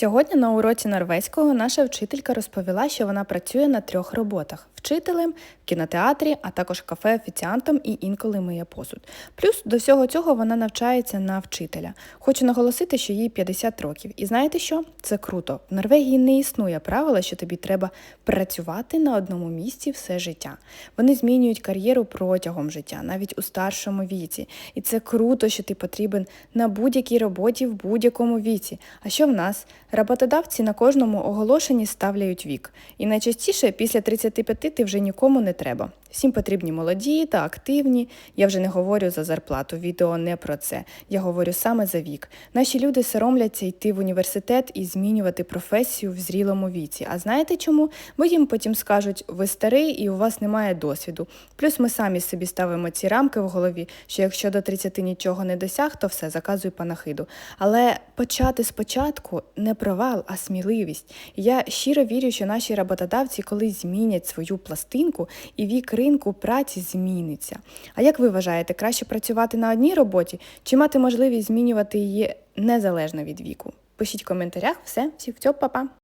Сьогодні на уроці норвезького наша вчителька розповіла, що вона працює на трьох роботах: вчителем, в кінотеатрі, а також кафе офіціантом і інколи миє посуд. Плюс до всього цього вона навчається на вчителя. Хочу наголосити, що їй 50 років. І знаєте що? Це круто. В Норвегії не існує правила, що тобі треба працювати на одному місці все життя. Вони змінюють кар'єру протягом життя, навіть у старшому віці. І це круто, що ти потрібен на будь-якій роботі в будь-якому віці. А що в нас? Роботодавці на кожному оголошенні ставляють вік. І найчастіше після 35 ти вже нікому не треба. Всім потрібні молоді та активні. Я вже не говорю за зарплату, відео не про це. Я говорю саме за вік. Наші люди соромляться йти в університет і змінювати професію в зрілому віці. А знаєте чому? Бо їм потім скажуть, ви старий і у вас немає досвіду. Плюс ми самі собі ставимо ці рамки в голові, що якщо до 30 нічого не досяг, то все заказуй панахиду. Але почати спочатку не провал, а сміливість. Я щиро вірю, що наші роботодавці колись змінять свою пластинку і вік ринку праці зміниться. А як ви вважаєте, краще працювати на одній роботі чи мати можливість змінювати її незалежно від віку? Пишіть в коментарях все, всіх па-па!